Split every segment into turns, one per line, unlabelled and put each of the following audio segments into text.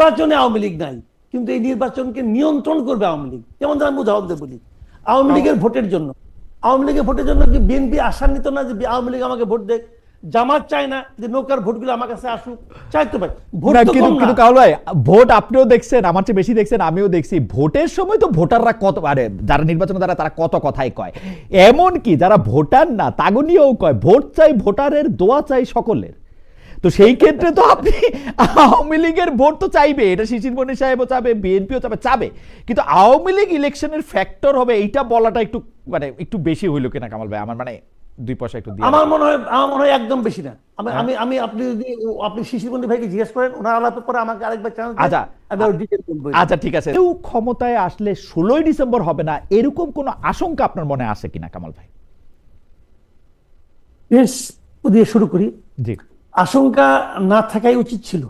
নির্বাচনে আওয়ামী লীগ নাই কিন্তু এই নির্বাচনকে নিয়ন্ত্রণ করবে আওয়ামী লীগ। যেমন আমি উদাহরণ দিয়ে বলি আওয়ামী লীগের ভোটের জন্য। আওয়ামী লীগের ভোটের জন্য কি বিএনপি আশান্বিত না যে আওয়ামী লীগ আমাকে ভোট দেখ জামাত চায় না যে নৌকার ভোটগুলো আমার কাছে আসুক। চাইতে পারে ভোট
কিন্তু
কম
কিন্তু কাউল ভাই ভোট আপনিও দেখছেন আমার চেয়ে বেশি দেখছেন আমিও দেখছি। ভোটের সময় তো ভোটাররা কত আরে যারা নির্বাচনে দ্বারা তারা কত কথাই কয়। এমন কি যারা ভোটার না তাগো নিয়েও কয় ভোট চাই ভোটারের দোয়া চাই সকলের। তো সেই ক্ষেত্রে তো আপনি আওয়ামী লীগের ভোট তো চাইবে এটা শিশির মনি সাহেবও চাবে বিএনপিও চাবে চাবে। কিন্তু আওয়ামী লীগ ইলেকশনের ফ্যাক্টর হবে এইটা বলাটা একটু মানে একটু বেশি হইল কিনা কামাল ভাই? আমার মানে দুই পয়সা একটু
আমার মনে হয় আমার মনে হয় একদম বেশি না। আমি আমি আমি আপনি যদি আপনি শিশির শিশিরবন্দি ভাইকে জিজ্ঞেস করেন ওনার আলাপের পরে আমাকে আরেকবার চ্যানেল
আচ্ছা। আচ্ছা ঠিক আছে। কেউ ক্ষমতায় আসলে ষোলোই ডিসেম্বর হবে না এরকম কোনো আশঙ্কা আপনার মনে আছে কিনা কামাল ভাই?
বেশ দিয়ে শুরু করি।
জি।
আশঙ্কা না থাকাই উচিত ছিল।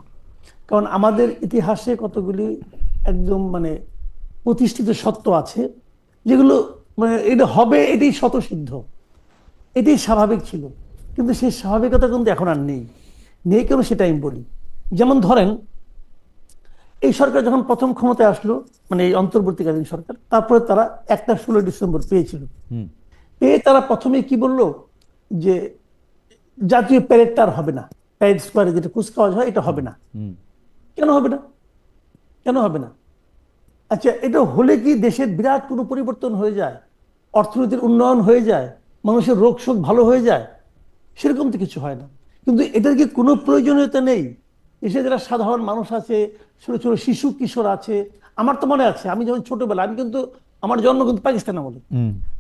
কারণ আমাদের ইতিহাসে কতগুলি একদম মানে প্রতিষ্ঠিত সত্য আছে যেগুলো মানে এটা হবে এটাই স্বতঃসিদ্ধ। এটাই স্বাভাবিক ছিল। কিন্তু সেই স্বাভাবিকতা কিন্তু এখন আর নেই। নেই কেন সেটা আমি বলি। যেমন ধরেন এই সরকার যখন প্রথম ক্ষমতায় আসলো মানে এই অন্তর্বর্তীকালীন সরকার তারপরে তারা একটা ষোলো ডিসেম্বর পেয়েছিল। পেয়ে তারা প্রথমে কি বলল? যে জাতীয় প্যারেডটা আর হবে না। প্যারেড স্কোয়ারে যেটা কুচকাওয়াজ হয় এটা হবে না। কেন হবে না? কেন হবে না? আচ্ছা এটা হলে কি দেশের বিরাট কোনো পরিবর্তন হয়ে যায়? অর্থনীতির উন্নয়ন হয়ে যায়? মানুষের রোগ শোক ভালো হয়ে যায়? সেরকম তো কিছু হয় না। কিন্তু এটার কি কোনো প্রয়োজনীয়তা নেই? দেশে যারা সাধারণ মানুষ আছে ছোট ছোট শিশু কিশোর আছে আমার তো মনে আছে আমি যখন ছোটবেলা আমি কিন্তু আমার জন্ম কিন্তু পাকিস্তান আমলে।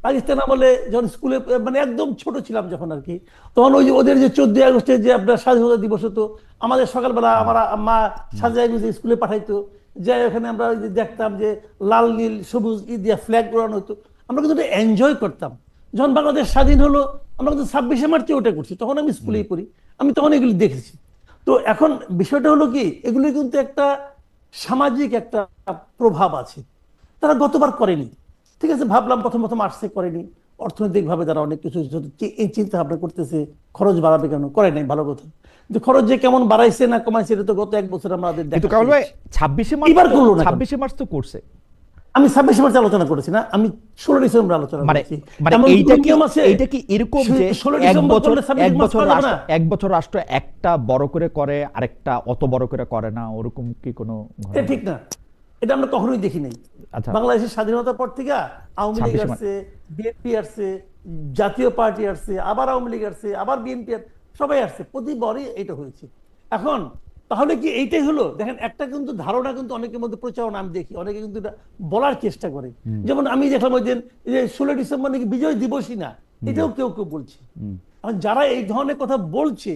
পাকিস্তান আমলে যখন স্কুলে মানে একদম ছোট ছিলাম যখন আর কি তখন ওই যে ওদের যে চোদ্দই আগস্টে যে আপনার স্বাধীনতা দিবস হতো আমাদের সকালবেলা আমার মা গুজে স্কুলে পাঠাইতো যাই ওখানে আমরা দেখতাম যে লাল নীল সবুজ ই দিয়া ফ্ল্যাগ উড়ানো হতো। আমরা কিন্তু এনজয় করতাম। যখন বাংলাদেশ স্বাধীন হলো আমরা কিন্তু ছাব্বিশে মার্চে ওটা করছি তখন আমি স্কুলেই পড়ি আমি তখন এগুলি দেখেছি। তো এখন বিষয়টা হলো কি এগুলি কিন্তু একটা সামাজিক একটা প্রভাব আছে। তারা গতবার করেনি। ঠিক আছে ভাবলাম প্রথম প্রথম আসছে করেনি। অর্থনৈতিকভাবে তারা অনেক কিছু এই চিন্তা ভাবনা করতেছে খরচ বাড়াবে কেন? করে নাই ভালো কথা। যে খরচ যে কেমন বাড়াইছে না কমাইছে এটা তো গত এক বছর আমাদের
কিন্তু কামাল ভাই
শেষ।
ছাব্বিশে
এবার
মার্চ
করল না কেন?
ছাব্বিশে মার্চ তো করছে।
আমি ছাব্বিশে মার্চ আলোচনা করেছি না আমি ষোলো ডিসেম্বর আলোচনা
মানে
করেছি।
মানে এইটা কি এইটা কি এরকম যে
ষোলো
এক
ডিসেম্বর
বছর এক বছর রাষ্ট্র এক বছর রাষ্ট্র একটা বড় করে করে আরেকটা অত বড় করে করে না ওরকম কি কোনো?
ঠিক না। এটা আমরা কখনোই দেখি নাই।
আচ্ছা।
বাংলাদেশের স্বাধীনতার পর থেকে আওয়ামী লীগ আসছে বিএনপি আসছে জাতীয় পার্টি আসছে আবার আওয়ামী লীগ আসছে আবার বিএনপি সবাই আসছে প্রতিবারই এটা হয়েছে। এখন তাহলে কি এইটাই হলো? দেখেন একটা কিন্তু ধারণা কিন্তু অনেকের মধ্যে প্রচারণা আমি দেখি অনেকে কিন্তু এটা বলার চেষ্টা করে। যেমন আমি দেখলাম ওই দিন যে ষোলো ডিসেম্বর নাকি বিজয় দিবসই না এটাও কেউ কেউ বলছে। এখন যারা এই ধরনের কথা বলছে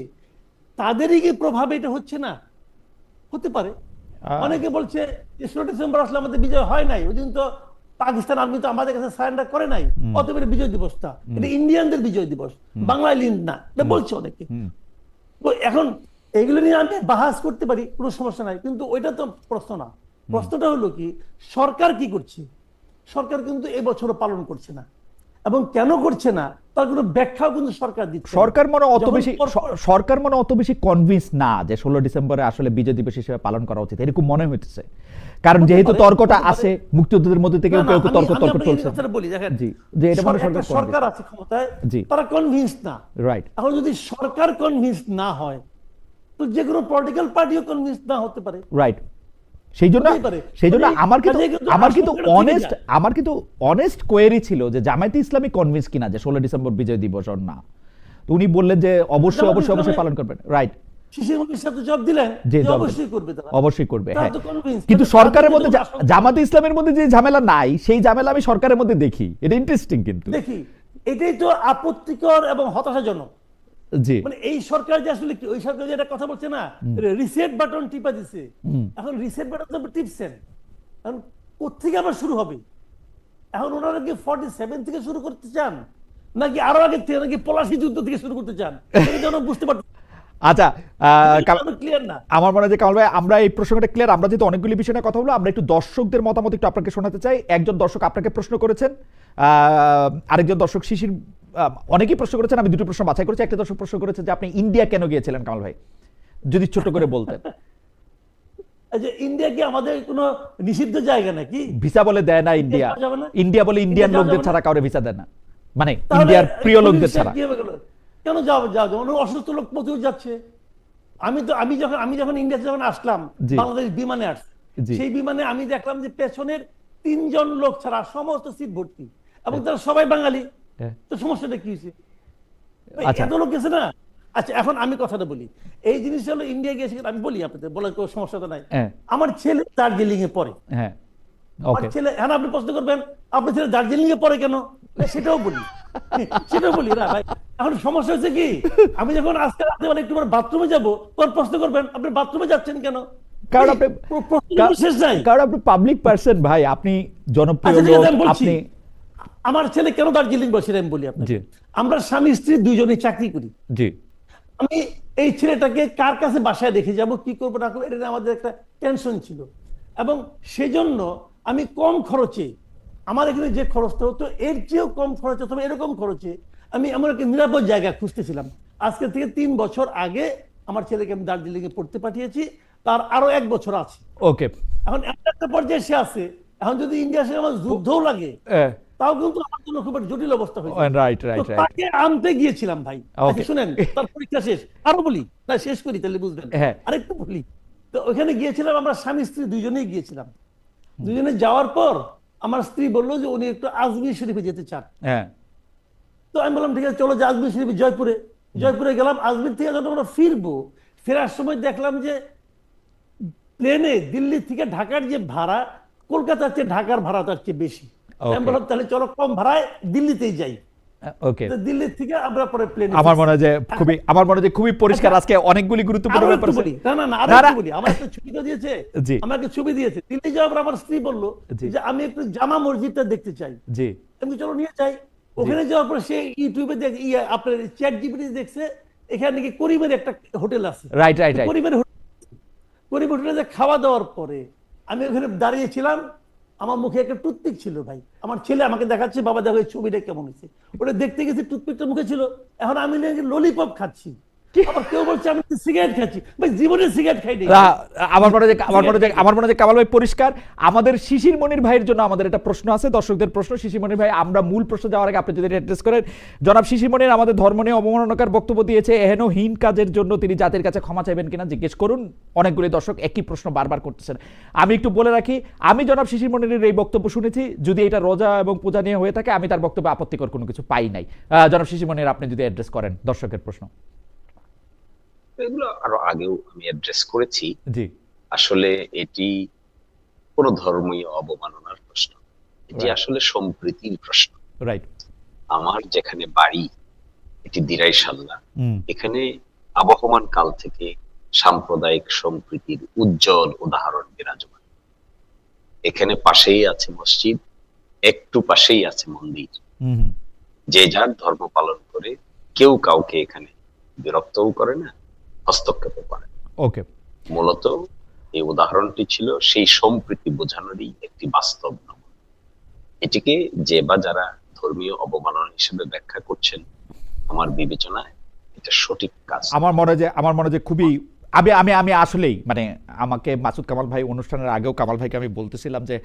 তাদেরই কি প্রভাব এটা হচ্ছে না? হতে পারে। অনেকে বলছে যে ষোলো ডিসেম্বর আসলে আমাদের বিজয় হয় নাই। ওই দিন তো পাকিস্তান আর্মি তো আমাদের কাছে সারেন্ডার করে নাই। অতএব এটা বিজয় দিবসটা। এটা ইন্ডিয়ানদের বিজয় দিবস। বাংলায় লিন না। এটা বলছে অনেকে। তো এখন এগুলো নিয়ে আমি বাহাস করতে পারি কোনো সমস্যা নাই। কিন্তু ওইটা তো প্রশ্ন না। প্রশ্নটা হলো কি সরকার কি করছে? সরকার কিন্তু এবছরও পালন করছে না। এবং কেন করছে না? তার কোনো ব্যাখ্যাও কিন্তু সরকার দিচ্ছে
সরকার মনে অত বেশি সরকার মনে অত বেশি কনভিন্স না যে ষোলো ডিসেম্বরে আসলে বিজয় দিবস হিসেবে পালন করা উচিত। এরকম মনে হইতেছে। কারণ যেহেতু তর্কটা আছে মুক্তিযোদ্ধাদের মধ্যে থেকে কেউ কেউ তর্ক তর্ক চলছে
বলি
জি, যে এটা মনে সরকার
সরকার আছে ক্ষমতায়
জি।
তারা কনভিন্স না।
রাইট
এখন যদি সরকার কনভিন্স না হয় তো যে কোনো পলিটিক্যাল পার্টিও কনভিন্স না হতে পারে।
রাইট সেই জন্য সেই জন্য
মানে
আমার কিন্তু আমার কিন্তু অনেস্ট আমার কিন্তু অনেস্ট কোয়েরি ছিল যে জামায়াতে ইসলামী কনভিন্স কিনা যে ষোলো ডিসেম্বর বিজয় দিবস ওর না। তো উনি বললেন যে অবশ্যই অবশ্যই অবশ্যই পালন করবেন। রাইট
অবশ্যই করবে
হ্যাঁ। কিন্তু সরকারের মধ্যে জামাতে ইসলামের মধ্যে যে ঝামেলা নাই সেই ঝামেলা আমি সরকারের মধ্যে দেখি। এটা ইন্টারেস্টিং কিন্তু।
দেখি। এটাই তো আপত্তিকর এবং হতাশাজনক।
জি।
মানে এই সরকার যে আসলে কি ওই সরকার যে কথা বলছে না রিসেট বাটন টিপা দিছে। এখন রিসেট বাটন তো টিপছেন। এখন কোথেকে আবার শুরু হবে? এখন ওনারা কি ফর্টি সেভেন থেকে শুরু করতে চান? নাকি আরও আগে থেকে নাকি পলাশি যুদ্ধ থেকে শুরু করতে চান? এটা বুঝতে পারছি
আচ্ছা
ক্লিয়ার না?
আমার মনে হয় যে কামাল ভাই আমরা এই প্রসঙ্গটা ক্লিয়ার আমরা যেহেতু অনেকগুলি বিষয় নিয়ে কথা বলব আমরা একটু দর্শকদের মতামত একটু আপনাকে শোনাতে চাই। একজন দর্শক আপনাকে প্রশ্ন করেছেন আহ, আরেকজন দর্শক শিশির অনেকেই প্রশ্ন করেছেন আমি দুটো প্রশ্ন বাছাই করেছি একটা দর্শক প্রশ্ন করেছে যে আপনি ইন্ডিয়া কেন গিয়েছিলেন কামাল ভাই? যদি ছোট করে বলতেন।
যে ইন্ডিয়া কি আমাদের কোনো নিষিদ্ধ জায়গা নাকি?
ভিসা বলে দেয় না ইন্ডিয়া? ইন্ডিয়া। বলে ইন্ডিয়ান লোকদের ছাড়া কাউরে ভিসা দেয় না। মানে ইন্ডিয়ার প্রিয় লোকদের ছাড়া?
কেন যাও যাও যাও? অসুস্থ লোক প্রচুর যাচ্ছে। আমি তো আমি যখন আমি যখন ইন্ডিয়াতে যখন আসলাম। বাংলাদেশ বিমানে আসছি। সেই বিমানে আমি দেখলাম যে পেছনের তিনজন লোক ছাড়া সমস্ত সিট ভর্তি। এবং তারা সবাই বাঙালি। তো সমস্যাটা কি হয়েছে?
আচ্ছা।
এত লোক গেছে না? আচ্ছা এখন আমি কথাটা বলি। এই জিনিসটা হলো ইন্ডিয়া আমি বলি আপনাদের বলার কোনো সমস্যা তো নাই।
হ্যাঁ।
আমার ছেলে দার্জিলিং এ পড়ে।
হ্যাঁ।
আমার ছেলে হ্যাঁ আপনি প্রশ্ন করবেন আপনার ছেলে দার্জিলিং এ পড়ে কেন? সেটাও বলি। সেটাও বলি না ভাই। এখন সমস্যা হচ্ছে কি? আমি যখন আজকে রাতে বেলা একটু বাথরুমে যাব তখন প্রশ্ন করবেন আপনি বাথরুমে যাচ্ছেন কেন?
কারণ আপনি কারণ আপনি পাবলিক পার্সন ভাই আপনি জনপ্রিয়
আচ্ছা,
লোক। আপনি
আমার ছেলে কেন দার্জিলিং বসে আমি বলি আপনাকে? আমরা স্বামী স্ত্রী দুইজনেই চাকরি করি।
জি।
আমি এই ছেলেটাকে কার কাছে বাসায় রেখে যাব কি করব না করব এটা আমাদের একটা টেনশন ছিল। এবং সেজন্য আমি কম খরচে আমার এখানে যে খরচটা হতো এর চেয়েও কম খরচ অথবা এরকম খরচে আমি আমার একটা নিরাপদ জায়গা খুঁজতেছিলাম। আজকে থেকে তিন বছর আগে আমার ছেলেকে আমি দার্জিলিং এ পড়তে পাঠিয়েছি তার আরও এক বছর আছে।
ওকে।
এখন একটা পর্যায়ে সে আছে এখন যদি ইন্ডিয়ার সাথে আমার যুদ্ধও লাগে। তাও কিন্তু আমার জন্য খুব জটিল অবস্থা হয়েছে।
রাইট
তো
রাইট রাইট
তাকে আনতে গিয়েছিলাম ভাই। শুনেন তার পরীক্ষা শেষ। আরও বলি না শেষ করি তাহলে বুঝবেন
হ্যাঁ।
আরেকটু বলি তো ওখানে গিয়েছিলাম আমরা স্বামী স্ত্রী দুজনেই গিয়েছিলাম। দুজনে যাওয়ার পর আমার স্ত্রী বলল যে উনি একটু আজমির শরীফে যেতে চান।
হ্যাঁ।
তো আমি বললাম ঠিক আছে চলো যে আজমির শরীফ জয়পুরে। জয়পুরে গেলাম আজমির থেকে যখন আমরা ফিরবো ফেরার সময় দেখলাম যে প্লেনে দিল্লি থেকে ঢাকার যে ভাড়া কলকাতার চেয়ে ঢাকার ভাড়া তার চেয়ে বেশি। আমি বললাম তাহলে চলো কম ভাড়ায় দিল্লিতেই যাই।
ওকে
দিল্লি থেকে আমরা পরে প্লেনে
আমার মনে হয় যে খুবই আমার মনে হয় যে খুবই পরিষ্কার আজকে অনেকগুলি গুরুত্বপূর্ণ ব্যাপার
একটু
আছে
না না না আরও
না, না।
একটু বলি। আমার একটা ছবি দিয়েছে।
জি।
আমাকে ছবি দিয়েছে। দিল্লি যাওয়ার পর আমার স্ত্রী বলল যে আমি একটু জামা মসজিদটা দেখতে চাই।
জি।
আমি চলো নিয়ে যাই। ওখানে যাওয়ার পর সে ইউটিউবে দেখ ইয়ে আপনার চ্যাট জিপিটি দেখছে। এখানে নাকি করিমের একটা হোটেল আছে।
রাইট রাইট
করিমের হোটেল করিম হোটেলে খাওয়া দাওয়ার পরে আমি ওখানে দাঁড়িয়েছিলাম। আমার মুখে একটা টুথপিক ছিল ভাই। আমার ছেলে আমাকে দেখাচ্ছে, বাবা, দেখো এই ছবিটা কেমন হয়েছে। ওটা দেখতে গেছি টুথপিকটা মুখে ছিল। এখন আমি ললিপপ খাচ্ছি। আবার
আমাদের শিশির মনির ভাইয়ের জন্য আমাদের একটা প্রশ্ন আছে, দর্শকদের প্রশ্ন। শিশির মনির ভাই, আমরা মূল প্রশ্ন যাওয়ার আগে আপনি যদি অ্যাড্রেস করেন। জনাব শিশির মনির আমাদের ধর্ম নিয়ে অবমাননাকার বক্তব্য দিয়েছে, এহেন হীন কাজের জন্য তিনি জাতির কাছে ক্ষমা চাইবেন কিনা? জিজ্ঞেস করুন। অনেকগুলি দর্শক একই প্রশ্ন বারবার করতেছেন। আমি একটু বলে রাখি, আমি জনাব শিশির মনিরের এই বক্তব্য শুনেছি। যদি এটা রোজা এবং পূজা নিয়ে হয়ে থাকে, আমি তার বক্তব্যে আপত্তিকর কোনো কিছু পাই নাই। জনাব শিশির মনির, আপনি যদি অ্যাড্রেস করেন দর্শকের প্রশ্ন।
এগুলো আরও আগেও আমি অ্যাড্রেস করেছি।
জি।
আসলে এটি কোন ধর্মীয় অবমাননার প্রশ্ন। এটি আসলে সম্প্রীতির প্রশ্ন।
রাইট
আমার যেখানে বাড়ি এটি দিরাই সাল্লা। এখানে আবহমান কাল থেকে সাম্প্রদায়িক সম্প্রীতির উজ্জ্বল উদাহরণ বিরাজমান। এখানে পাশেই আছে মসজিদ একটু পাশেই আছে মন্দির। যে যার ধর্ম পালন করে কেউ কাউকে এখানে বিরক্তও করে না। হস্তক্ষেপও করে।
ওকে।
মূলত এই উদাহরণটি ছিল সেই সম্প্রীতি বোঝানোরই একটি বাস্তব নমুনা এটিকে যে বা যারা ধর্মীয় অবমাননা হিসেবে ব্যাখ্যা করছেন আমার বিবেচনায় এটা সঠিক কাজ।
আমার মনে যে আমার মনে যে খুবই আমি আমি আমি আসলেই মানে আমাকে মাসুদ কামাল ভাই অনুষ্ঠানের আগেও কামাল ভাইকে আমি বলতেছিলাম যে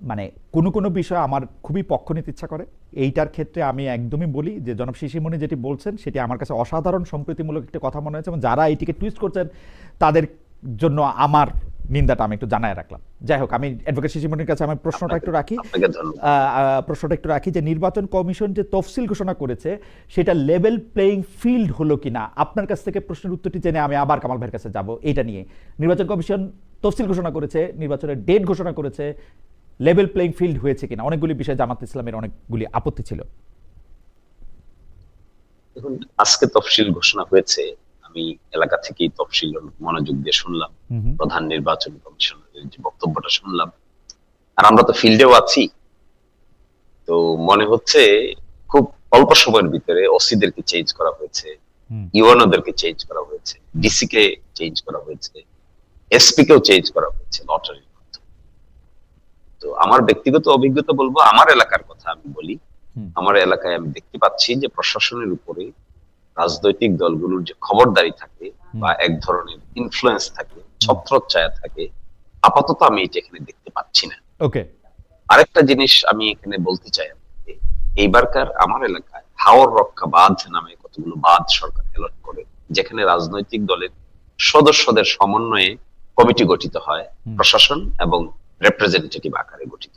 মানে কোনো কোনো বিষয় আমার খুবই পক্ষ নিতে ইচ্ছা করে। এইটার ক্ষেত্রে আমি একদমই বলি যে জনাব শিশিমণি যেটি বলছেন সেটি আমার কাছে অসাধারণ সম্প্রীতিমূলক একটা কথা মনে হয়েছে এবং যারা এইটিকে টুইস্ট করছেন তাদের জন্য আমার নিন্দাটা আমি একটু জানায় রাখলাম। যাই হোক আমি অ্যাডভোকেট শিশিমণির কাছে আমার প্রশ্নটা একটু রাখি। প্রশ্নটা একটু রাখি যে নির্বাচন কমিশন যে তফসিল ঘোষণা করেছে সেটা লেভেল প্লেইং ফিল্ড হলো কিনা? আপনার কাছ থেকে প্রশ্নের উত্তরটি জেনে আমি আবার কামাল ভাইয়ের কাছে যাব। এটা নিয়ে। নির্বাচন কমিশন তফসিল ঘোষণা করেছে নির্বাচনের ডেট ঘোষণা করেছে লেভেল প্লেইং ফিল্ড হয়েছে কিনা অনেকগুলি বিষয়ে জামাত ইসলামের অনেকগুলি আপত্তি ছিল
দেখুন আজকে তফসিল ঘোষণা হয়েছে আমি এলাকা থেকেই তফসিল মনোযোগ দিয়ে শুনলাম। প্রধান নির্বাচন কমিশনের যে বক্তব্যটা শুনলাম আর আমরা তো ফিল্ডেও আছি তো মনে হচ্ছে খুব অল্প সময়ের ভিতরে ওসিদেরকে চেঞ্জ করা হয়েছে। ইউএনওদেরকে চেঞ্জ করা হয়েছে ডিসি কে চেঞ্জ করা হয়েছে এসপি কেও চেঞ্জ করা হয়েছে লটারির তো আমার ব্যক্তিগত অভিজ্ঞতা বলব আমার এলাকার কথা আমি বলি। আমার এলাকায় আমি দেখতে পাচ্ছি যে প্রশাসনের উপরে রাজনৈতিক দলগুলোর যে খবরদারি থাকে বা এক ধরনের ইনফ্লুয়েন্স থাকে ছত্রচ্ছায়া থাকে আপাতত আমি এটা এখানে দেখতে পাচ্ছি না।
ওকে।
আরেকটা জিনিস আমি এখানে বলতে চাই এইবারকার আমার এলাকায় হাওর রক্ষা বাঁধ নামে কতগুলো বাঁধ সরকার অ্যালট করে যেখানে রাজনৈতিক দলের সদস্যদের সমন্বয়ে কমিটি গঠিত হয় প্রশাসন এবং রিপ্রেজেন্টেটিভ আকারে গঠিত।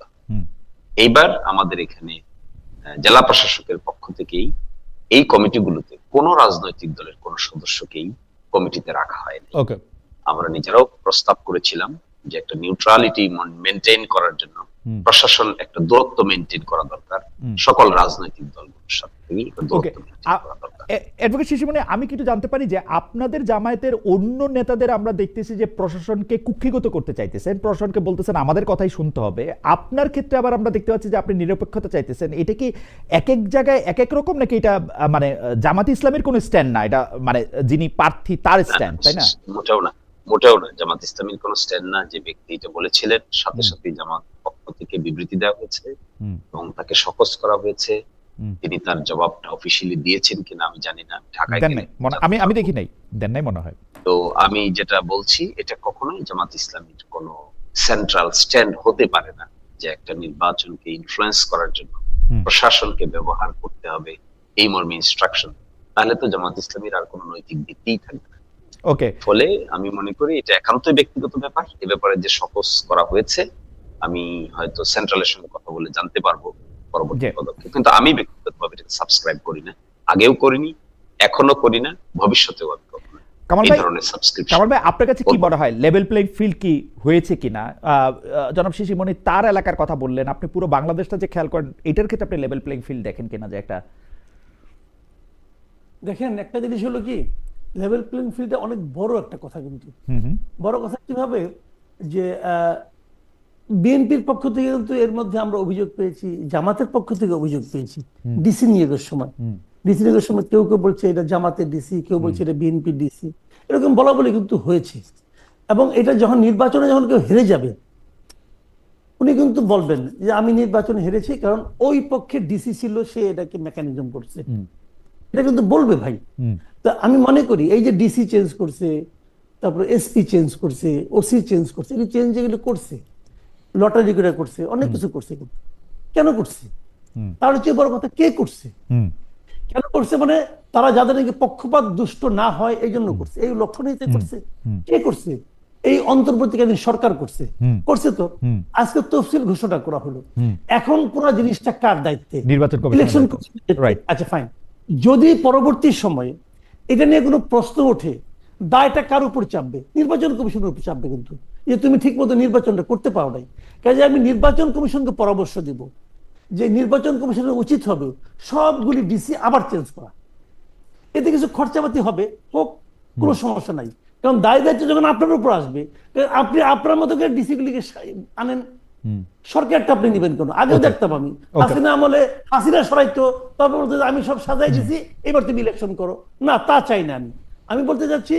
এইবার আমাদের এখানে জেলা প্রশাসকের পক্ষ থেকেই এই কমিটিগুলোতে কোনো রাজনৈতিক দলের কোনো সদস্যকেই কমিটিতে রাখা হয়নি। আমরা নিজেরাও প্রস্তাব করেছিলাম যে একটা নিউট্রালিটি মেনটেন করার জন্য। প্রশাসন একটা দূরত্ব মেনটেন করা দরকার। সকল রাজনৈতিক দলগুলোর সাথে
অ্যাডভোকেট শিশুমণি আমি কিন্তু জানতে পারি যে আপনাদের জামায়াতের অন্য নেতাদের আমরা দেখতেছি যে প্রশাসনকে কুক্ষিগত করতে চাইতেছেন প্রশাসনকে বলতেছেন আমাদের কথাই শুনতে হবে। আপনার ক্ষেত্রে আবার আমরা দেখতে পাচ্ছি যে আপনি নিরপেক্ষতা চাইতেছেন। এটা কি এক এক জায়গায় এক এক রকম নাকি এটা মানে জামাত ইসলামের কোনো স্ট্যান্ড না? এটা মানে যিনি প্রার্থী তার স্ট্যান্ড তাই না?
মোটেও না মোটেও না। জামাত ইসলামীর কোন স্ট্যান্ড না। যে ব্যক্তি এটা বলেছিলেন সাথে সাথে জামাত পক্ষ থেকে বিবৃতি দেওয়া হয়েছে এবং তাকে সকস করা হয়েছে। তিনি তার জবাবটা অফিসিয়ালি দিয়েছেন কিনা আমি জানি না ঢাকায়
আমি আমি দেখি নাই। দেন নাই মনে হয়।
তো আমি যেটা বলছি এটা কখনোই জামাত ইসলামীর কোন সেন্ট্রাল স্ট্যান্ড হতে পারে না যে একটা নির্বাচনকে ইনফ্লুয়েন্স করার জন্য প্রশাসনকে ব্যবহার করতে হবে এই মর্মে ইনস্ট্রাকশন তাহলে তো জামাত ইসলামীর আর কোনো নৈতিক ভিত্তিই থাকবে না।
ওকে
ফলে আমি মনে করি এটা একান্তই ব্যক্তিগত ব্যাপার। এ ব্যাপারে যে সকস করা হয়েছে আমি হয়তো সেন্ট্রালের সঙ্গে কথা বলে জানতে পারব পরবর্তী পদক্ষেপ। কিন্তু আমি ব্যক্তিগতভাবে এটাকে সাবস্ক্রাইব করি না। আগেও করিনি এখনও করি না ভবিষ্যতেও আমি
কামাল ভাই কামাল ভাই আপনার কাছে কি। মনে হয় লেভেল প্লেইং ফিল্ড কি হয়েছে কিনা? জনাব শিশিমণি তার এলাকার কথা বললেন আপনি পুরো বাংলাদেশটা যে খেয়াল করেন এটার ক্ষেত্রে আপনি লেভেল প্লেইং ফিল্ড দেখেন কিনা যে একটা?
দেখেন একটা জিনিস হলো কি লেভেল প্লেইং ফিল্ডে অনেক বড় একটা কথা কিন্তু। বড় কথা কীভাবে? যে বিএনপির পক্ষ থেকে কিন্তু এর মধ্যে আমরা অভিযোগ পেয়েছি জামাতের পক্ষ থেকে অভিযোগ পেয়েছি ডিসি নিয়োগের সময়। ডিসি নিয়োগের সময় কেউ কেউ বলছে এটা জামাতের ডিসি কেউ বলছে এটা বিএনপির ডিসি। এরকম বলা বলি কিন্তু হয়েছে। এবং এটা যখন নির্বাচনে যখন কেউ হেরে যাবে উনি কিন্তু বলবেন যে আমি নির্বাচনে হেরেছি কারণ ওই পক্ষে ডিসি ছিল সে এটাকে মেকানিজম করছে। এটা কিন্তু বলবে ভাই। তা আমি মনে করি এই যে ডিসি চেঞ্জ করছে তারপরে এসপি চেঞ্জ করছে ওসি চেঞ্জ করছে এই চেঞ্জ যেগুলো করছে। লটারি করে করছে অনেক কিছু করছে কিন্তু। কেন করছে। তার হচ্ছে বড় কথা কে করছে? কেন করছে মানে তারা যাদের নাকি পক্ষপাত দুষ্ট না হয় এই জন্য করছে। এই লক্ষ্য নিয়ে করছে কে করছে? এই অন্তর্বর্তীকালীন সরকার করছে। করছে তো। আজকে তফসিল ঘোষণা করা হলো। এখন পুরো জিনিসটা কার দায়িত্বে?
নির্বাচন
ইলেকশন আচ্ছা ফাইন যদি পরবর্তী সময়ে এটা নিয়ে কোনো প্রশ্ন ওঠে দায়টা কার উপর চাপবে? নির্বাচন কমিশনের উপর চাপবে কিন্তু। যে তুমি ঠিক মতো নির্বাচনটা করতে পারো নাই। কাজে আমি নির্বাচন কমিশনকে পরামর্শ দিব। যে নির্বাচন কমিশনের উচিত হবে সবগুলি ডিসি আবার চেঞ্জ করা। এতে কিছু খরচাপাতি হবে হোক কোনো সমস্যা নাই। কারণ দায় দায়িত্ব যখন আপনার উপর আসবে আপনি আপনার মতো করে ডিসি গুলিকে আনেন। সরকারটা আপনি নেবেন কেন? আগেও দেখতাম আমি। হাসিনা আমলে হাসিনা সরাইতো তারপর বলতো আমি সব সাজাই দিছি এবার তুমি ইলেকশন করো। না তা চাই না আমি। আমি বলতে চাচ্ছি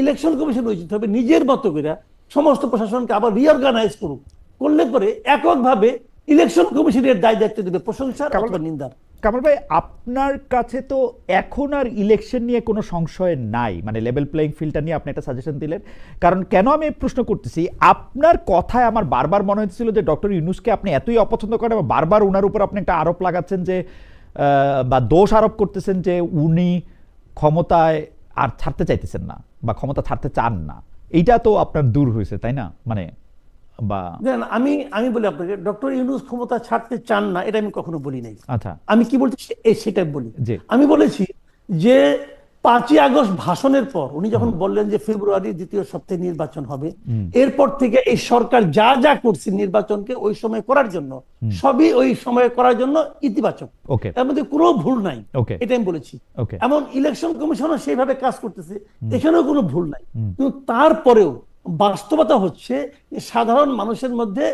ইলেকশন কমিশন উচিত হবে নিজের মতো করে সমস্ত প্রশাসনকে আবার রিঅর্গানাইজ করুক। করলে পরে এককভাবে ইলেকশন কমিশনের দায় দায়িত্ব দেবে প্রশংসার অথবা নিন্দার।
কামাল ভাই আপনার কাছে তো এখন আর ইলেকশন নিয়ে কোনো সংশয় নাই। মানে লেভেল প্লেইং ফিল্ডটা নিয়ে আপনি একটা সাজেশন দিলেন। কারণ কেন আমি প্রশ্ন করতেছি আপনার কথায় আমার বারবার মনে হচ্ছিল যে ডক্টর ইউনুসকে আপনি এতই অপছন্দ করেন এবং বারবার ওনার উপর আপনি একটা আরোপ লাগাচ্ছেন যে বা দোষ আরোপ করতেছেন যে উনি ক্ষমতায় আর ছাড়তে চাইতেছেন না বা ক্ষমতা ছাড়তে চান না। এইটা তো আপনার দূর হয়েছে তাই না? মানে বা
আমি আমি বলি আপনাকে ডক্টর ইউনুস ক্ষমতা ছাড়তে চান না এটা আমি কখনো বলি নাই।
আচ্ছা।
আমি কি বলছি সে- এই সেটাই বলি। আমি বলেছি যে পাঁচই আগস্ট ভাষণের পর উনি যখন বললেন যে ফেব্রুয়ারি দ্বিতীয় সপ্তাহে নির্বাচন হবে এরপর থেকে এই সরকার যা যা করছে নির্বাচনকে ওই সময় করার জন্য সবই ওই সময় করার জন্য ইতিবাচক। এর মধ্যে কোনো ভুল নাই এটা আমি বলেছি। এমন ইলেকশন কমিশনও সেইভাবে কাজ করতেছে এখানেও কোনো ভুল নাই। কিন্তু তারপরেও বাস্তবতা হচ্ছে যে সাধারণ মানুষের মধ্যে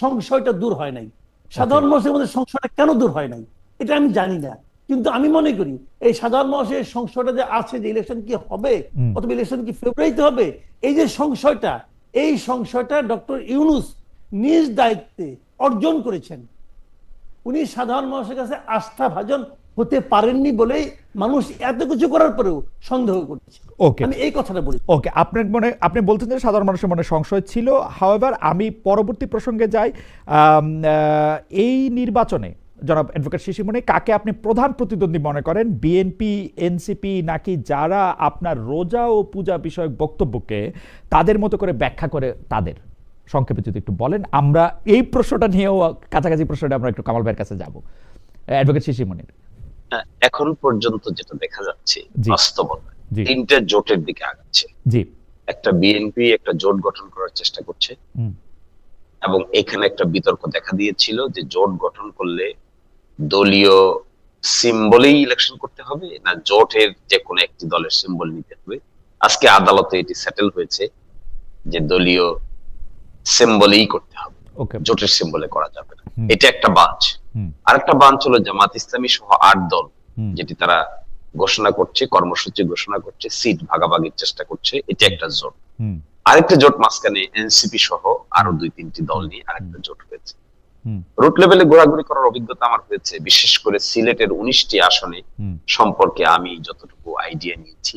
সংশয়টা দূর হয় নাই। সাধারণ মানুষের মধ্যে সংশয়টা কেন দূর হয় নাই এটা আমি জানি না। কিন্তু আমি মনে করি এই সাধারণ মানুষের সংশয়টা যে আছে যে ইলেকশন কি হবে অথবা ইলেকশন কি ফেব্রুয়ারিতে হবে এই যে সংশয়টা এই সংশয়টা ডক্টর ইউনুস নিজ দায়িত্বে অর্জন করেছেন। উনি সাধারণ মানুষের কাছে আস্থা ভাজন হতে পারেননি বলেই মানুষ এত কিছু করার পরেও সন্দেহ করছে।
ওকে
আমি এই কথাটা বলি।
ওকে আপনার মনে আপনি বলছেন যে সাধারণ মানুষের মনে সংশয় ছিল। হাওয়েভার আমি পরবর্তী প্রসঙ্গে যাই। আহ, এই নির্বাচনে জনাব অ্যাডভোকেট শিশিমণি কাকে আপনি প্রধান প্রতিদ্বন্দ্বী মনে করেন? বিএনপি এনসিপি নাকি যারা আপনার রোজা ও পূজা বিষয়ক বক্তব্যকে তাদের মতো করে ব্যাখ্যা করে তাদের? সংক্ষেপে যদি একটু বলেন আমরা এই প্রশ্নটা নিয়েও কাছাকাছি প্রশ্নটা আমরা একটু কামাল ভাইয়ের কাছে যাব। অ্যাডভোকেট শিশিমণির
হ্যাঁ, এখন পর্যন্ত যেটা দেখা যাচ্ছে। বাস্তবতা তিনটে জোটের দিকে আগাচ্ছে।
জি।
একটা বিএনপি একটা জোট গঠন করার চেষ্টা করছে। এবং এখানে একটা বিতর্ক দেখা দিয়েছিল যে জোট গঠন করলে দলীয় সিম্বলেই ইলেকশন করতে হবে না জোটের যে কোনো একটি দলের সিম্বল নিতে হবে। আজকে আদালতে এটি সেটেল হয়েছে যে দলীয় সিম্বলেই করতে হবে। জোটের সিম্বলে করা যাবে না। এটা একটা বাঞ্চ। আরেকটা বাঞ্চ হলো জামাত ইসলামী সহ আট দল যেটি তারা ঘোষণা করছে কর্মসূচি ঘোষণা করছে সিট ভাগাভাগির চেষ্টা করছে এটা একটা জোট। আরেকটা জোট মাঝখানে এনসিপি সহ আরও দুই তিনটি দল নিয়ে আরেকটা জোট হয়েছে। রুট লেভেলে ঘোরাঘুরি করার অভিজ্ঞতা আমার হয়েছে বিশেষ করে সিলেটের উনিশটি আসনে সম্পর্কে আমি যতটুকু আইডিয়া নিয়েছি।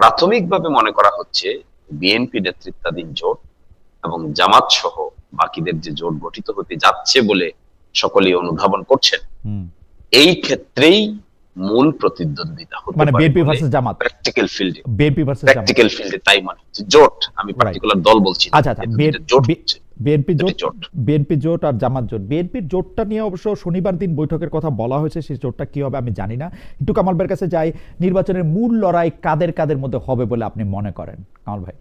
প্রাথমিকভাবে মনে করা হচ্ছে বিএনপি নেতৃত্বাধীন জোট এবং জামাত সহ বাকিদের যে জোট গঠিত হতে যাচ্ছে বলে সকলেই অনুধাবন করছেন। এই ক্ষেত্রেই মূল প্রতিদ্বন্দ্বিতা হতে
মানে বিএনপি ভার্সেস জামাত।
প্র্যাকটিক্যাল ফিল্ডে
বিএনপি ভার্সেস জামাত।
প্র্যাকটিক্যাল ফিল্ডে তাই মনে হচ্ছে জোট। আমি পার্টিকুলার দল বলছি
আচ্ছা, আচ্ছা,
জোট
বিএনপি জোট বিএনপি জোট আর জামাত জোট। বিএনপির জোটটা নিয়ে অবশ্য শনিবার দিন বৈঠকের কথা বলা হয়েছে সেই জোটটা কি হবে আমি জানি না। একটু কামাল ভাইয়ের কাছে যাই নির্বাচনের মূল লড়াই কাদের কাদের মধ্যে হবে বলে আপনি মনে করেন? কামাল ভাই।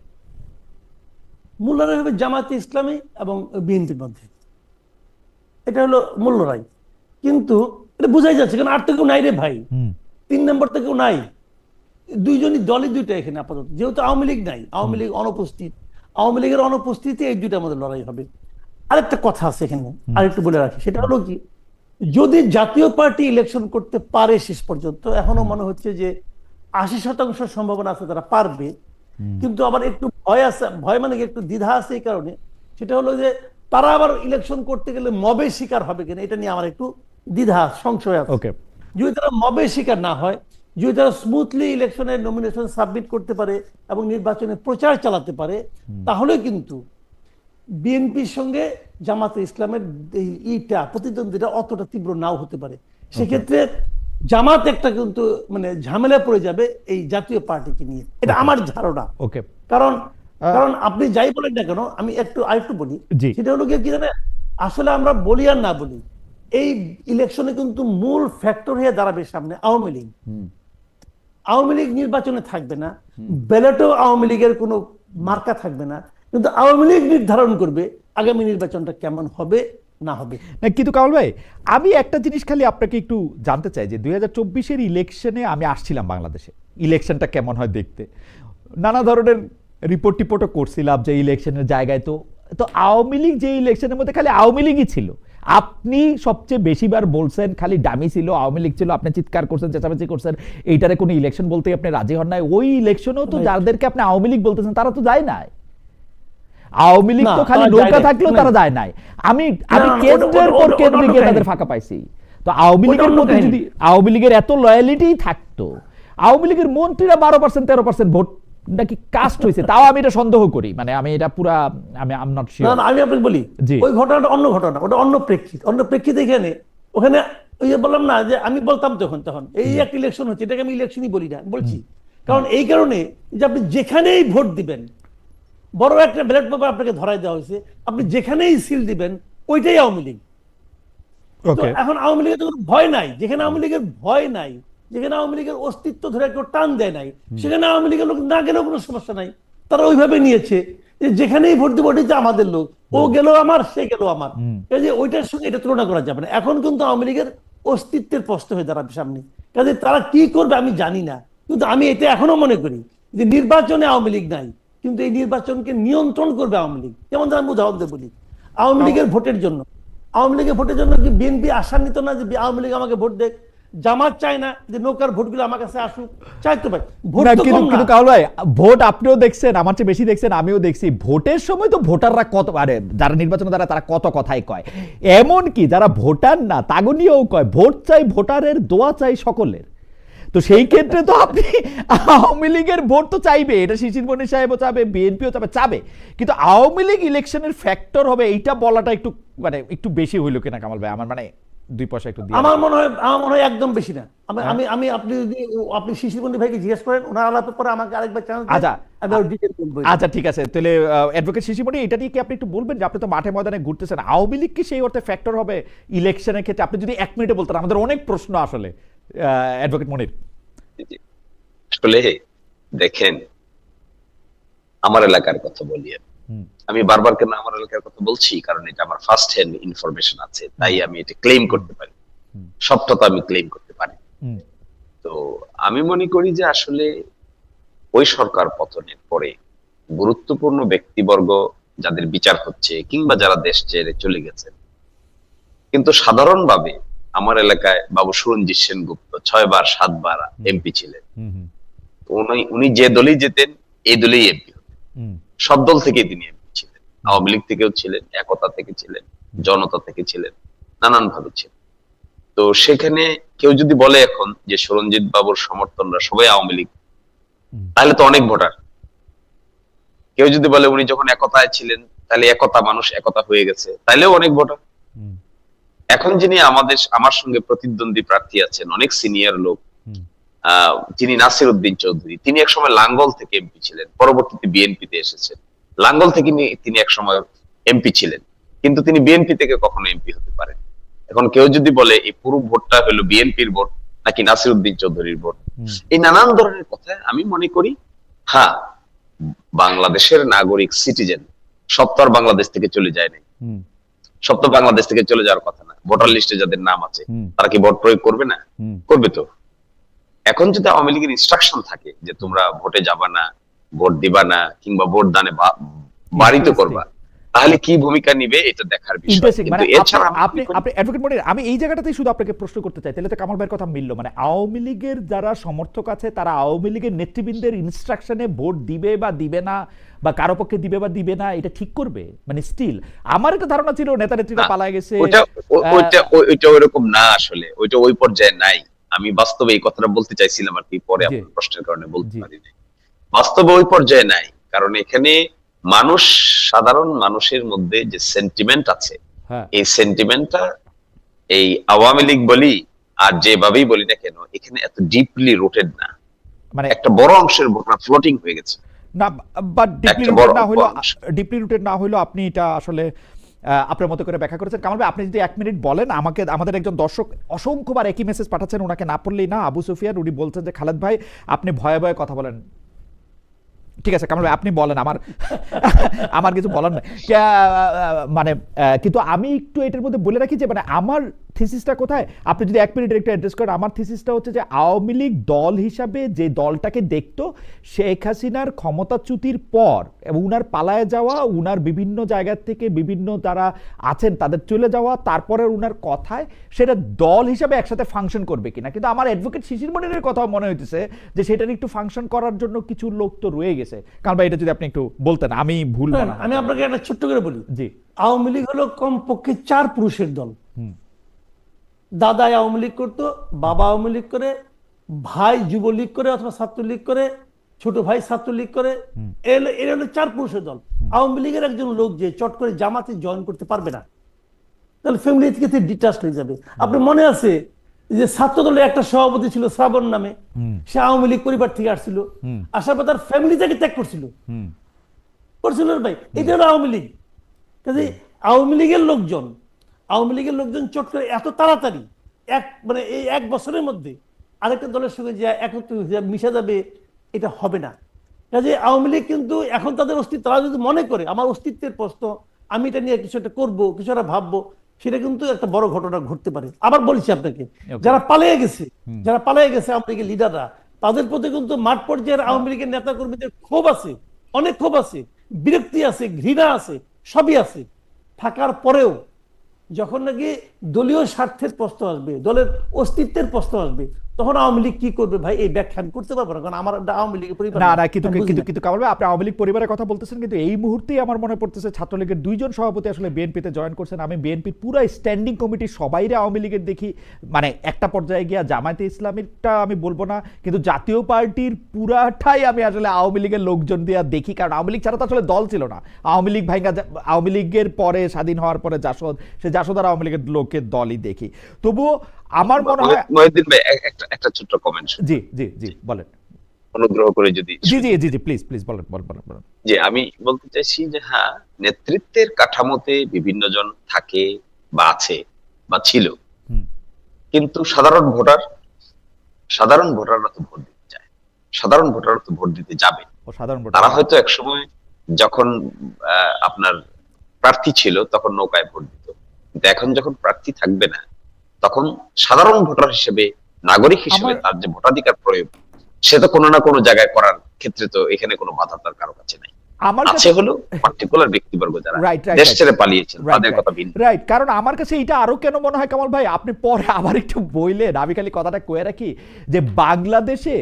মূল লড়াই হবে জামাতে ইসলামী এবং বিএনপির মধ্যে। এটা হলো মূল লড়াই। কিন্তু এটা বোঝাই যাচ্ছে কারণ আর তো কেউ নাই রে ভাই। তিন নম্বর তো কেউ নাই। দুইজনই দলই দুইটা এখানে আপাতত। যেহেতু আওয়ামী লীগ নাই আওয়ামী লীগ অনুপস্থিত। আওয়ামী লীগের অনুপস্থিতি এই দুইটার মধ্যে লড়াই হবে। আরেকটা কথা আছে এখানে আরেকটু বলে রাখি সেটা হলো কি যদি জাতীয় পার্টি ইলেকশন করতে পারে শেষ পর্যন্ত এখনও মনে হচ্ছে যে আশি শতাংশ সম্ভাবনা আছে তারা পারবে। কিন্তু আবার একটু ভয় আছে ভয় মানে কি একটু দ্বিধা আছে এই কারণে। সেটা হলো যে তারা আবার ইলেকশন করতে গেলে মবে শিকার হবে কিনা এটা নিয়ে আমার একটু দ্বিধা সংশয় আছে।
ওকে
যদি তারা মবে শিকার না হয় যদি তারা স্মুথলি ইলেকশনের নমিনেশন সাবমিট করতে পারে এবং নির্বাচনে প্রচার চালাতে পারে তাহলে কিন্তু বিএনপির সঙ্গে জামাতে ইসলামের ইটা প্রতিদ্বন্দ্বিতা অতটা তীব্র নাও হতে পারে। সেক্ষেত্রে জামাত একটা কিন্তু মানে ঝামেলা পড়ে যাবে এই জাতীয় পার্টিকে নিয়ে। এটা আমার ধারণা।
ওকে
কারণ কারণ আপনি যাই বলেন না কেন আমি একটু আরেকটু বলি। সেটা হলো কি জানেন? আসলে আমরা বলি আর না বলি। এই ইলেকশনে কিন্তু মূল ফ্যাক্টর হয়ে দাঁড়াবে সামনে আওয়ামী লীগ। আওয়ামী লীগ নির্বাচনে থাকবে না। ব্যালটেও আওয়ামী লীগের কোনো মার্কা থাকবে না। কিন্তু আওয়ামী লীগ নির্ধারণ করবে আগামী নির্বাচনটা কেমন হবে না হবে।
না কিন্তু কামাল ভাই আমি একটা জিনিস খালি আপনাকে একটু জানতে চাই যে দুই হাজার চব্বিশের ইলেকশনে আমি আসছিলাম বাংলাদেশে। ইলেকশনটা কেমন হয় দেখতে? নানা ধরনের রিপোর্ট টিপোর্টও করছিলাম যে ইলেকশনের জায়গায় তো তো আওয়ামী লীগ যে ইলেকশনের মধ্যে খালি আওয়ামী লীগই ছিল। আপনি সবচেয়ে বেশিবার বলছেন খালি ডামি ছিল আওয়ামী লীগ ছিল আপনি চিৎকার করছেন চেঁচামেচি করছেন এইটারে কোনো ইলেকশন বলতে আপনি রাজি হন নাই। ওই ইলেকশনেও তো যাদেরকে আপনি আওয়ামী লীগ বলতেছেন তারা তো যায় নাই। আওয়ামী লীগ তো খালি নৌকা থাকলেও
না।
তারা যায় নাই। আমি আমি কেন্দ্রের পর কেন্দ্রে গিয়ে তাদের ফাঁকা পাইছি। তো আওয়ামী লীগের মধ্যে যদি আওয়ামী লীগের এত লয়ালিটি থাকতো আওয়ামী লীগের মন্ত্রীরা বারো পার্সেন্ট তেরো পার্সেন্ট ভোট নাকি কাস্ট হয়েছে তাও আমি এটা সন্দেহ করি। মানে আমি এটা পুরা আমি আম নট শিওর
না, আমি আপনাকে বলি ওই ঘটনাটা অন্য ঘটনা ওটা অন্য প্রেক্ষিত। অন্য প্রেক্ষিতে এখানে ওখানে ওই যে বললাম না যে আমি বলতাম তখন তখন এই একটা ইলেকশন হচ্ছে এটাকে আমি ইলেকশনই বলি না বলছি। কারণ এই কারণে যে আপনি যেখানেই ভোট দিবেন বড় একটা ব্যালট পেপার আপনাকে ধরাই দেওয়া হয়েছে আপনি যেখানেই সিল দিবেন ওইটাই আওয়ামী লীগ। এখন আওয়ামী লীগের তো ভয় নাই যেখানে আওয়ামী লীগের ভয় নাই যেখানে আওয়ামী লীগের অস্তিত্ব ধরে কেউ টান দেয় নাই সেখানে আওয়ামী লীগের লোক না গেলেও কোনো সমস্যা নাই। তারা ওইভাবে নিয়েছে যে যেখানেই ভোট দেবো ওটাই আমাদের লোক ও গেল আমার সে গেল আমার। কাজে ওইটার সঙ্গে এটা তুলনা করা যাবে না। এখন কিন্তু আওয়ামী লীগের অস্তিত্বের প্রশ্ন হয়ে দাঁড়াবে সামনে। কাজে তারা কি করবে আমি জানি না। কিন্তু আমি এটা এখনও মনে করি যে নির্বাচনে আওয়ামী লীগ নাই কিন্তু এই নির্বাচনকে নিয়ন্ত্রণ করবে আওয়ামী লীগ। যেমন আমি উদাহরণ দিয়ে বলি আওয়ামী লীগের ভোটের জন্য। আওয়ামী লীগের ভোটের জন্য কি বিএনপি আশান্বিত না যে আওয়ামী লীগ আমাকে ভোট দেখ জামাত চায় না যে নৌকার ভোটগুলো আমার কাছে আসুক। চাইতে পারে ভোট
কিন্তু কিন্তু কাউল ভাই ভোট আপনিও দেখছেন আমার চেয়ে বেশি দেখছেন আমিও দেখছি। ভোটের সময় তো ভোটাররা কত আরে যারা নির্বাচনে দ্বারা তারা কত কথাই কয়। এমন কি যারা ভোটার না তাগো নিয়েও কয় ভোট চাই ভোটারের দোয়া চাই সকলের। তো সেই ক্ষেত্রে তো আপনি আওয়ামী লীগের ভোট তো চাইবে এটা শিশির মনি সাহেবও চাবে বিএনপিও চাবে চাবে। কিন্তু আওয়ামী লীগ ইলেকশনের ফ্যাক্টর হবে এইটা বলাটা একটু মানে একটু বেশি হইল কিনা কামাল ভাই আমার মানে দুই পয়সা একটু দিয়ে
আমার মনে হয় আমার মনে হয় একদম বেশি না। আমি
হ্যাঁ।
আমি আমি আপনি যদি আপনি শিশিরবন্দি ভাইকে জিজ্ঞেস করেন ওনার আলাপের পরে আমাকে আরেকবার চান্স
আচ্ছা। আচ্ছা ঠিক আছে। তাহলে অ্যাডভোকেট শিশিমণি এটা নিয়ে কি আপনি একটু বলবেন যে আপনি তো মাঠে ময়দানে ঘুরতেছেন? আওয়ামী লীগ কি সেই অর্থে ফ্যাক্টর হবে ইলেকশনের ক্ষেত্রে? আপনি যদি এক মিনিটে বলতেন আমাদের অনেক প্রশ্ন আসলে অ্যাডভোকেট মনির।
আসলে দেখেন আমার এলাকার কথা বলি আমি। আমি বারবার কেন আমার এলাকার কথা বলছি? কারণ এটা আমার ফার্স্ট হ্যান্ড ইনফরমেশন আছে তাই আমি এটা ক্লেম করতে পারি। সবটা তো আমি ক্লেম করতে পারি। তো আমি মনে করি যে আসলে ওই সরকার পতনের পরে গুরুত্বপূর্ণ ব্যক্তিবর্গ যাদের বিচার হচ্ছে কিংবা যারা দেশ ছেড়ে চলে গেছেন কিন্তু সাধারণভাবে আমার এলাকায় বাবু সুরঞ্জিত সেনগুপ্ত ছয়বার সাতবার এমপি ছিলেন। উনি উনি যে দলেই যেতেন এই দলেই এমপি হতেন। সব দল থেকে তিনি এমপি ছিলেন। আওয়ামী লীগ থেকেও ছিলেন একতা থেকে ছিলেন জনতা থেকে ছিলেন নানান ভাবে ছিলেন। তো সেখানে কেউ যদি বলে এখন যে সুরঞ্জিত বাবুর সমর্থনরা সবাই আওয়ামী লীগ তাহলে তো অনেক ভোটার। কেউ যদি বলে উনি যখন একতায় ছিলেন তাহলে একতা মানুষ একতা হয়ে গেছে তাহলেও অনেক ভোটার। এখন যিনি আমাদের আমার সঙ্গে প্রতিদ্বন্দ্বী প্রার্থী আছেন অনেক সিনিয়র লোক যিনি নাসির উদ্দিন চৌধুরী তিনি একসময় লাঙ্গল থেকে এমপি ছিলেন পরবর্তীতে বিএনপিতে এসেছেন। লাঙ্গল থেকে তিনি একসময় এমপি ছিলেন কিন্তু তিনি বিএনপি থেকে কখনো এমপি হতে পারেন। এখন কেউ যদি বলে এই পুরো ভোটটা হলো বিএনপির ভোট নাকি নাসির উদ্দিন চৌধুরীর ভোট? এই নানান ধরনের কথা আমি মনে করি হ্যাঁ বাংলাদেশের নাগরিক সিটিজেন সব তো আর বাংলাদেশ থেকে চলে যায় নাই। তো বাংলাদেশ থেকে চলে যাওয়ার কথা না। ভোটার লিস্টে যাদের নাম আছে তারা কি ভোট প্রয়োগ করবে না? করবে তো। এখন যদি আওয়ামী লীগের ইনস্ট্রাকশন থাকে যে তোমরা ভোটে যাবা না ভোট দিবা না কিংবা ভোট দানে বাড়িতে করবা তাহলে কি ভূমিকা নিবে এটা দেখার বিষয়। কিন্তু
মানে
এছাড়া
আপনি-
আমি
আপনি
করি-
আপনি অ্যাডভোকেট মনির আমি এই জায়গাটাতেই শুধু আপনাকে প্রশ্ন করতে চাই তাহলে তো কামাল ভাইয়ের কথা মিললো মানে আওয়ামী লীগের যারা সমর্থক আছে তারা আওয়ামী লীগের নেতৃবৃন্দের ইনস্ট্রাকশনে ভোট দিবে বা দিবে না বা কারও পক্ষে দিবে বা দিবে না এটা ঠিক করবে? মানে স্টিল আমার একটা ধারণা ছিল নেতা নেত্রীরা
না,
পালায় গেছে
ওইটা ওইটা ওইটা ওইরকম না আসলে ওইটা ওই পর্যায়ে নাই। আমি বাস্তবে এই কথাটা বলতে চাইছিলাম আর কি পরে আপনার প্রশ্নের কারণে বলতে পারি নাই বাস্তবে ওই পর্যায়ে নাই কারণ এখানে মানুষ সাধারণ মানুষের মধ্যে যে সেন্টিমেন্ট আছে
হ্যাঁ।
এই সেন্টিমেন্টটা এই আওয়ামী লীগ বলি আর যেভাবেই বলি না কেন এখানে এত ডিপলি রুটেড না।
মানে
একটা বড় অংশের ভোটার ফ্লোটিং হয়ে গেছে।
না বাট ডিপলি রুটেড না হলো ডিপলি রুটেড না হলো আপনি এটা আসলে আপনার মতো করে ব্যাখ্যা করেছেন। কামাল ভাই, আপনি যদি এক মিনিট বলেন, আমাকে, আমাদের একজন দর্শক অসংখ্যবার একই মেসেজ পাঠাচ্ছেন ওনাকে না পড়লেই না, আবু সুফিয়ান, উনি বলছেন যে, খালেদ ভাই, আপনি ভয়ে ভয়ে কথা বলেন। ঠিক আছে, কামাল ভাই, আপনি বলেন, আমার আমার কিছু বলার নেই। মানে কিন্তু আমি একটু এটার মধ্যে বলে রাখি যে মানে আমার থিসিসটা কোথায়? আপনি যদি এক মিনিট একটু অ্যাড্রেস করেন আমার থিসিসটা হচ্ছে যে আওয়ামী লীগ দল হিসাবে যে দলটাকে দেখতো শেখ হাসিনার ক্ষমতাচ্যুতির পর এবং উনার পালায় যাওয়া উনার বিভিন্ন জায়গা থেকে বিভিন্ন যারা আছেন তাদের চলে যাওয়া তারপরে উনার কথায় সেটা দল হিসাবে একসাথে ফাংশন করবে কিনা? কিন্তু আমার অ্যাডভোকেট শিশির মনিরের কথা মনে হইতেছে যে সেটার একটু ফাংশন করার জন্য কিছু লোক তো রয়ে গেছে। কারণ ভাই এটা যদি আপনি একটু বলতেন আমি ভুল
হ্যাঁ, আমি আপনাকে একটা ছোট্ট করে বলি।
জি।
আওয়ামী লীগ হলো কমপক্ষে চার পুরুষের দল। দাদা আওয়ামী লীগ করতো বাবা আওয়ামী লীগ করে ভাই যুবলীগ করে অথবা ছাত্রলীগ করে ছোট ভাই ছাত্রলীগ করে এর হলো চার পুরুষের দল। আওয়ামী লীগের একজন লোক যে চট করে জামাতে জয়েন করতে পারবে না তাহলে ফ্যামিলি থেকে ডিটাচ হয়ে যাবে। আপনার মনে আছে যে ছাত্র দলের একটা সভাপতি ছিল শ্রাবণ নামে সে আওয়ামী লীগ পরিবার থেকে আসছিল। আসার পর তার ফ্যামিলি থেকে ত্যাগ করছিল। করছিল ভাই? এটা হলো আওয়ামী লীগ। কাজে আওয়ামী লীগের লোকজন আওয়ামী লীগের লোকজন চট করে এত তাড়াতাড়ি এক মানে এই এক বছরের মধ্যে আরেকটা দলের সঙ্গে যে একত্র হয়ে মিশে যাবে এটা হবে না। কাজে আওয়ামী লীগ কিন্তু এখন তাদের অস্তিত্ব তারা যদি মনে করে আমার অস্তিত্বের প্রশ্ন আমি এটা নিয়ে কিছু একটা করব কিছু একটা ভাববো সেটা কিন্তু একটা বড় ঘটনা ঘটতে পারে। আবার বলছি আপনাকে যারা পালিয়ে গেছে যারা পালিয়ে গেছে আওয়ামী লীগের লিডাররা তাদের প্রতি কিন্তু মাঠ পর্যায়ের আওয়ামী লীগের নেতা কর্মীদের ক্ষোভ আছে অনেক ক্ষোভ আছে। বিরক্তি আছে ঘৃণা আছে সবই আছে। থাকার পরেও যখন নাকি দলীয় স্বার্থের প্রশ্ন আসবে দলের অস্তিত্বের প্রশ্ন আসবে তখন আওয়ামী লীগ কি করবে ভাই? এই ব্যাখ্যা আমি করতে পারব না কারণ আমার আওয়ামী লীগের পরিবার
না না কিন্তু কিন্তু কিন্তু কামাল ভাই, আপনি আওয়ামী লীগ পরিবারের কথা বলতেছেন কিন্তু এই মুহূর্তেই আমার মনে পড়তেছে ছাত্রলীগের দুইজন সভাপতি আসলে বিএনপিতে জয়েন করছেন। আমি বিএনপির পুরো স্ট্যান্ডিং কমিটির সবাইরে আওয়ামী লীগের দেখি মানে একটা পর্যায়ে গিয়া জামায়াতে ইসলামীরটা আমি বলব না কিন্তু জাতীয় পার্টির পুরাটাই আমি আসলে আওয়ামী লীগের লোকজন দিয়ে দেখি কারণ আওয়ামী লীগ ছাড়া তো আসলে দল ছিল না। আওয়ামী লীগ ভাইঙ্গা আওয়ামী লীগের পরে স্বাধীন হওয়ার পরে জাসদ সে জাসদ আর আওয়ামী লীগের লোকের দলই দেখি। তবুও আমার মনে হয়
মহিউদ্দিন ভাই একটা একটা ছোট্ট কমেন্ট
জি জি জি বলেন।
অনুগ্রহ করে যদি
জি জি জি জি প্লিজ প্লিজ বলেন বলেন বলেন বলেন।
যে আমি বলতে চাইছি যে হ্যাঁ নেতৃত্বের কাঠামোতে বিভিন্ন জন থাকে বা আছে বা ছিল। কিন্তু সাধারণ ভোটার সাধারণ ভোটাররা তো ভোট দিতে চায়। সাধারণ ভোটাররা তো ভোট দিতে যাবে।
ও সাধারণ ভোটার।
তারা হয়তো একসময় যখন আহ, আপনার প্রার্থী ছিল তখন নৌকায় ভোট দিত। কিন্তু এখন যখন প্রার্থী থাকবে না তখন সাধারণ ভোটার হিসেবে নাগরিক হিসেবে তার যে ভোটাধিকার প্রয়োগ সে তো কোনো না কোনো জায়গায় করার ক্ষেত্রে তো এখানে কোনো বাধা তার কারও কাছে নাই।
আমার
আছে হলো পার্টিকুলার ব্যক্তিবর্গ যারা দেশ ছেড়ে পালিয়েছেন তাদের কথা ভিন্ন।
রাইট কারণ আমার কাছে এটা আরও কেন মনে হয় কামাল ভাই আপনি পরে আবার একটু বইলেন। আমি খালি কথাটা কয়ে রাখি যে বাংলাদেশে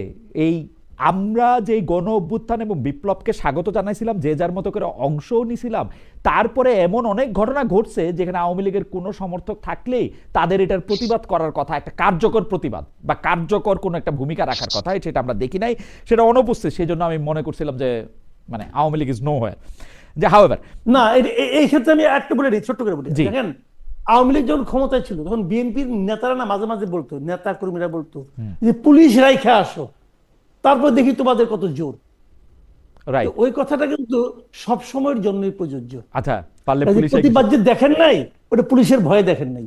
এই আমরা যে গণ অভ্যুত্থান এবং বিপ্লবকে স্বাগত জানাইছিলাম যে যার মতো করে অংশও নিছিলাম তারপরে এমন অনেক ঘটনা ঘটছে যেখানে আওয়ামী লীগের কোনো সমর্থক থাকলেই তাদের এটার প্রতিবাদ করার কথা একটা কার্যকর প্রতিবাদ বা কার্যকর কোনো একটা ভূমিকা রাখার কথা সেটা আমরা দেখি নাই সেটা অনুপস্থিত সেই জন্য আমি মনে করছিলাম যে মানে Awami League is nowhere যে হাও হাওয়েভার
না এই ক্ষেত্রে আমি একটা বলে ছোট্ট করে বলি দেখেন আওয়ামী লীগ যখন ক্ষমতায় ছিল তখন বিএনপির নেতারা না মাঝে মাঝে বলতো নেতা কর্মীরা বলতো যে পুলিশ রাইখা আসো। তারপর দেখি তোমাদের কত জোর। ওই কথাটা কিন্তু সব সময়ের জন্যই প্রযোজ্য।
আচ্ছা পারলে পুলিশ
দেখেন নাই ওটা পুলিশের ভয়ে দেখেন নাই।